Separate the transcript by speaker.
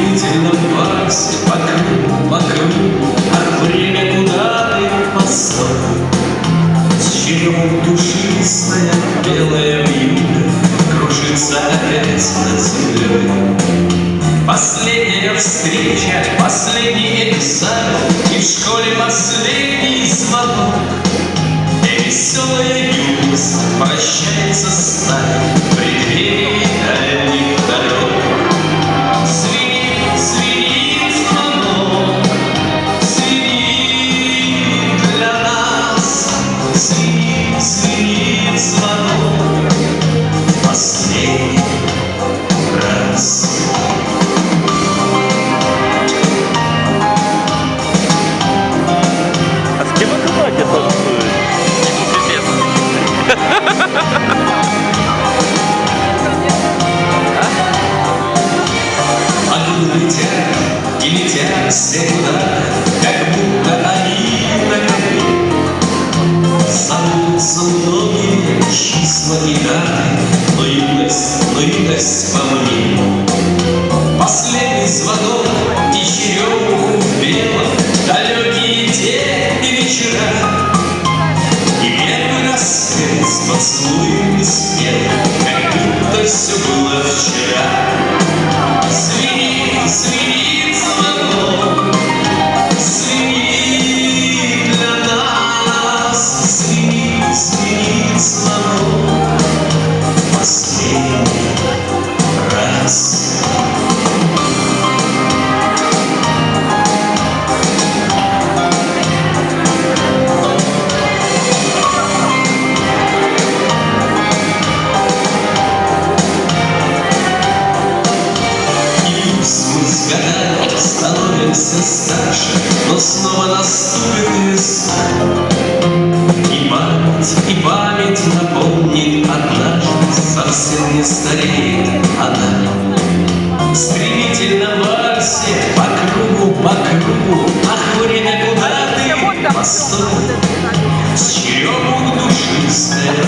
Speaker 1: Вальс по кругу, по кругу, а время куда ты постой? С черемом душистая белая вьюга Кружится опять над землей. Последняя встреча, последний экзамен И в школе последний звонок И веселая юность прощается с нами В преддверии летят и летят все куда? Как будто они на Забудутся многие числа и даты Но юность, но юность во мне. Последний звонок и черемуху белом Далекие те и вечера. И первый рассвет с поцелуем спел Как будто все было становимся старше, Но снова наступит весна. И память, и память напомнит однажды, Совсем не стареет она. Стремительно в вальсе по кругу, по кругу, Ах, время, куда ты? Постой, с черемух душистая